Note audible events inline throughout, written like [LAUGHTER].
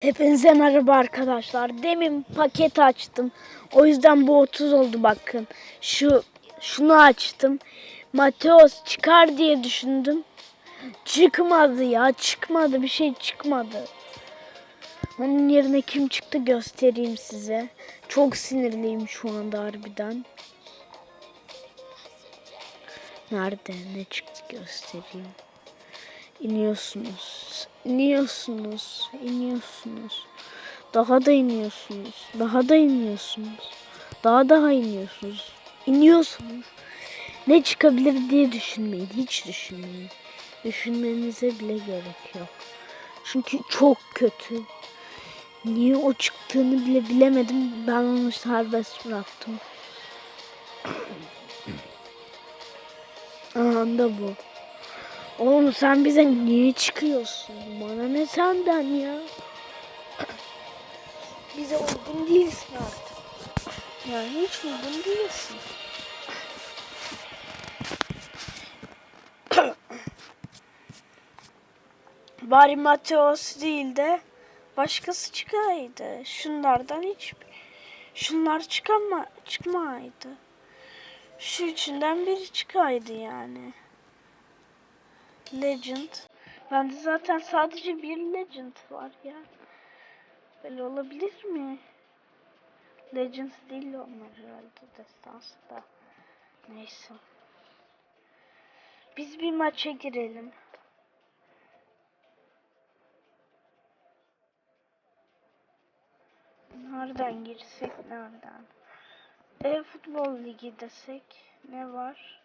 Hepinize merhaba arkadaşlar. Demin paket açtım. O yüzden bu 30 oldu bakın. Şu şunu açtım. Mateos çıkar diye düşündüm. Çıkmadı ya. Çıkmadı. Bir şey çıkmadı. Onun yerine kim çıktı göstereyim size. Çok sinirliyim şu anda harbiden. Nerede? Ne çıktı göstereyim. İniyorsunuz. İniyorsunuz. iniyorsunuz. Daha da iniyorsunuz. Daha da iniyorsunuz. Daha daha iniyorsunuz. İniyorsunuz. Ne çıkabilir diye düşünmeyin. Hiç düşünmeyin. Düşünmenize bile gerek yok. Çünkü çok kötü. Niye o çıktığını bile bilemedim. Ben onu serbest bıraktım. [CLEARS THROAT] Aha bu. Oğlum sen bize niye çıkıyorsun? Bana ne senden ya? Bize uygun değilsin artık. Yani hiç uygun değilsin. Bari Mateos değil de başkası çıkaydı. Şunlardan hiç şunlar çıkama çıkmaydı. Şu üçünden biri çıkaydı yani. Legend. Bende zaten sadece bir Legend var ya. Böyle olabilir mi? Legends değil onlar herhalde destansı da. Neyse. Biz bir maça girelim. Nereden girsek nereden? E-futbol ligi desek ne var?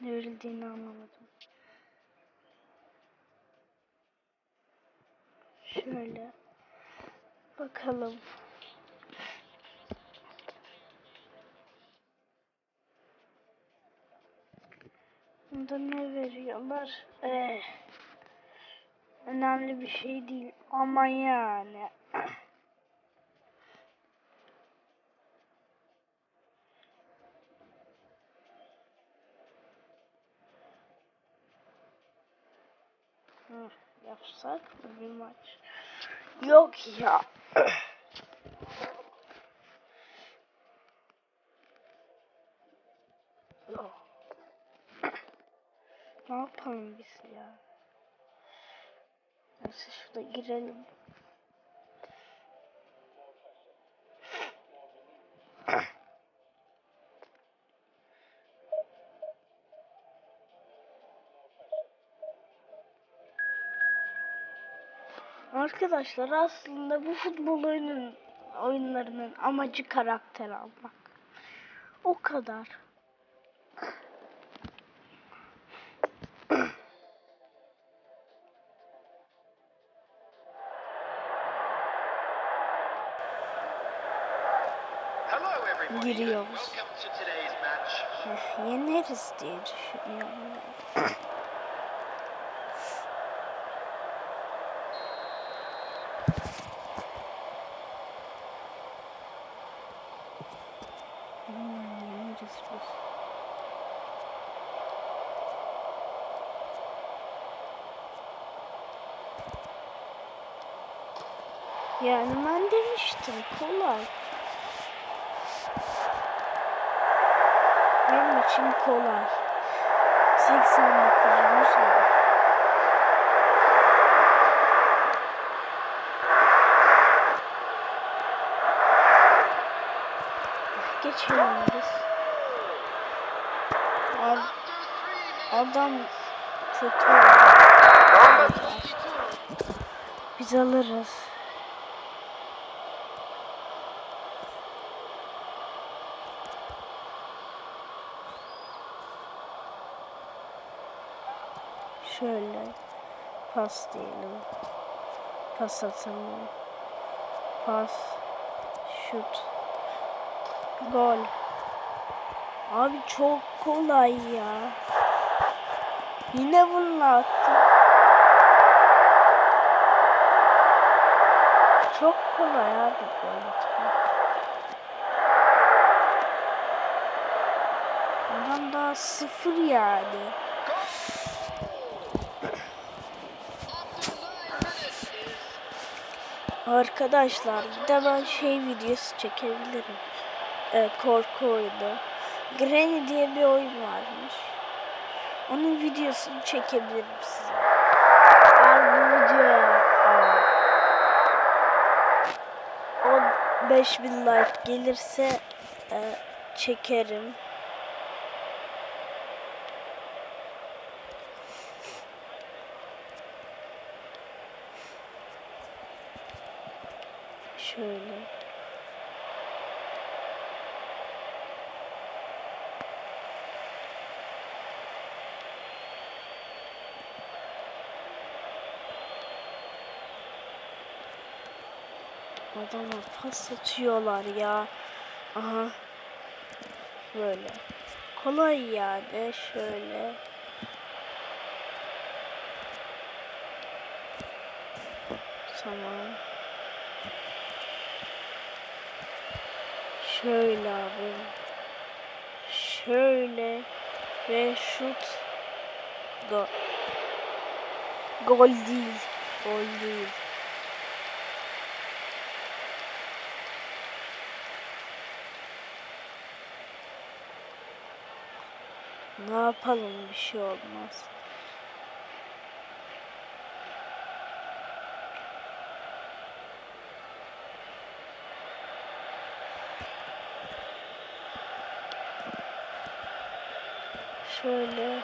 Ne verildiğini anlamadım. Şöyle bakalım. Bunda ne veriyorlar? Ee, önemli bir şey değil ama yani. Hı, yapsak bir maç? Yok ya. [COUGHS] Ne yapalım biz ya? Neyse şurada girelim. [COUGHS] [COUGHS] Arkadaşlar aslında bu futbol oyunun oyunlarının amacı karakter almak. O kadar. Giriyoruz. Yeneriz diye düşünüyorum. [COUGHS] Hmm, yeneriz biz. Yani ben demiştim kolay. Benim için kolay. 89. soru. Geçiyoruz. Ad- adam kötü. Biz alırız. Şöyle pas diyelim. Pas atalım. Pas. Şut. Gol. Abi çok kolay ya. Yine bunu attım. Çok kolay abi gol atmak. Adam daha sıfır yani. Arkadaşlar bir de ben şey videosu çekebilirim. Ee, korku oyunu. Granny diye bir oyun varmış. Onun videosunu çekebilirim size. Eğer bu videoya e, 5000 like gelirse e, çekerim. Şöyle. Adamlar pas atıyorlar ya. Aha. Böyle. Kolay yani şöyle. Tamam. Şöyle abi. Şöyle ve şut gol. Gol değil. Gol değil. Ne yapalım bir şey olmaz. Şöyle.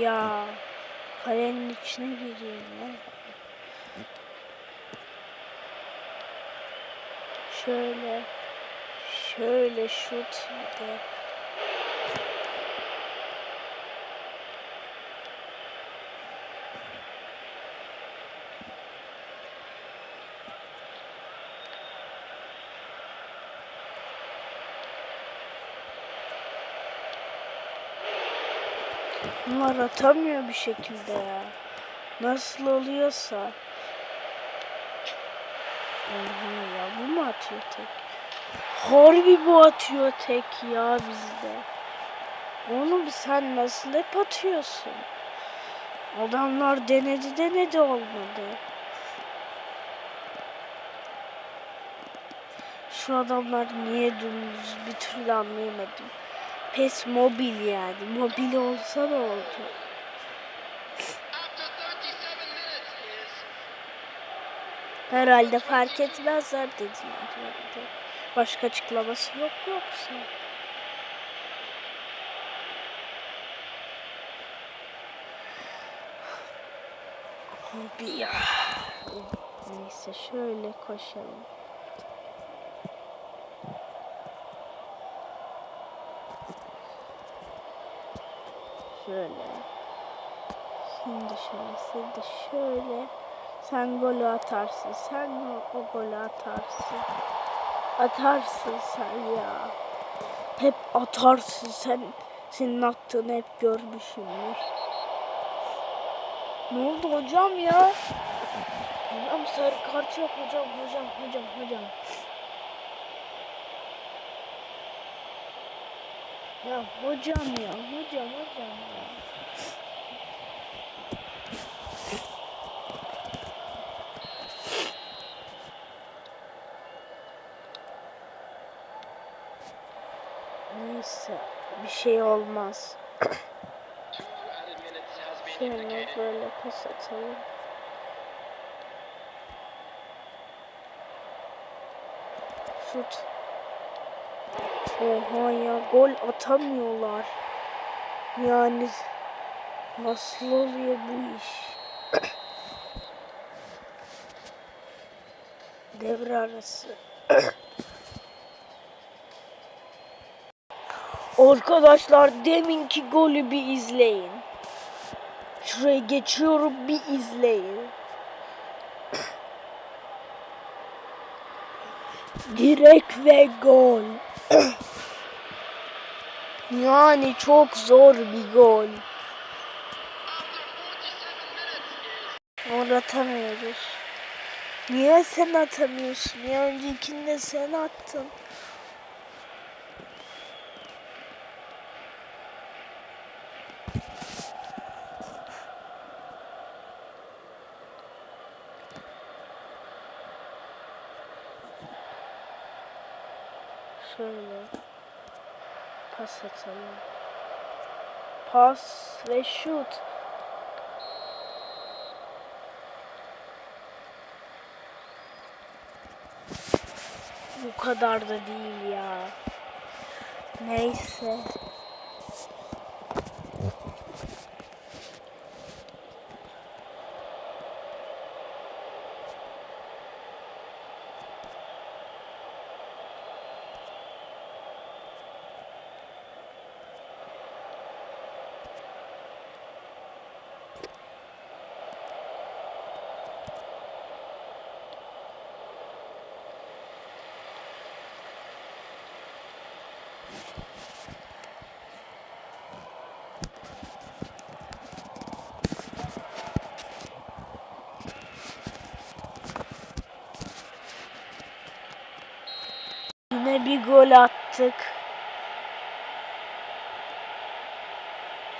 Ya kalenin içine gireyim ya. Şöyle şöyle şut de. Bunlar atamıyor bir şekilde ya. Nasıl oluyorsa. Oha ya bu mu atıyor tek? Harbi bu atıyor tek ya bizde. Oğlum sen nasıl hep atıyorsun? Adamlar denedi denedi olmadı. Şu adamlar niye dümdüz bir türlü anlayamadım. PES mobil yani. Mobil olsa da oldu. After 37 minutes is Herhalde fark etmezler dediler. Başka açıklaması yok yoksa. Abi ya. Neyse şöyle koşalım. Şöyle. Şimdi şöyle, şimdi şöyle. Sen golü atarsın. Sen o, o golü atarsın. Atarsın sen ya. Hep atarsın sen. Senin attığını hep görmüşümdür. Ne oldu hocam ya? Hocam sarı kart yok hocam hocam hocam hocam. Ya hocam ya hocam hocam ya. Neyse bir şey olmaz. Şöyle böyle pas atalım. Şut. Oha ya gol atamıyorlar. Yani nasıl oluyor bu iş? [COUGHS] Devre arası. [COUGHS] Arkadaşlar deminki golü bir izleyin. Şuraya geçiyorum bir izleyin. [COUGHS] Direkt ve gol. Yani çok zor bir gol. Onu atamıyoruz. Niye sen atamıyorsun? Ya öncekinde sen attın. Şöyle atalım. Pas ve şut. Bu kadar da değil ya. Neyse. Yine bir gol attık.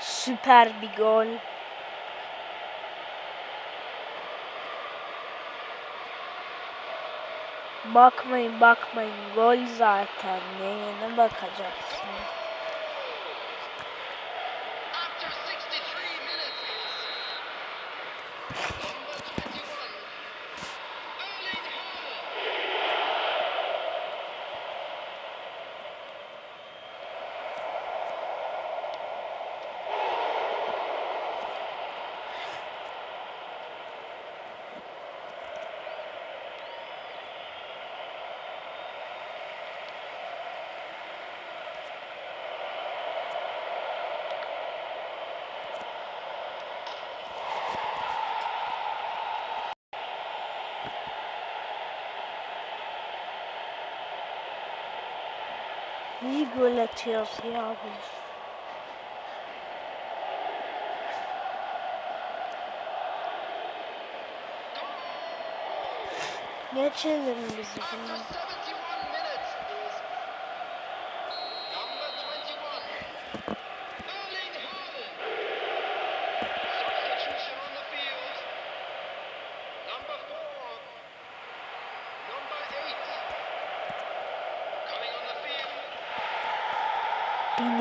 Süper bir gol. Bakmayın bakmayın gol zaten neyine bakacaksın. İyi gol atıyoruz ya biz. Geçelim bizi After bunu.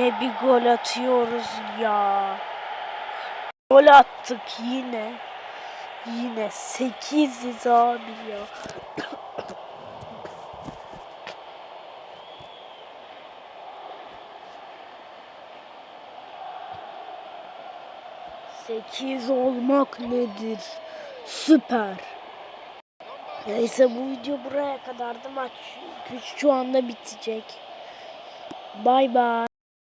Yine bir gol atıyoruz ya. Gol attık yine. Yine 8'iz abi ya. Sekiz olmak nedir? Süper. Neyse bu video buraya kadardı maç. Güç şu anda bitecek. Bay bay.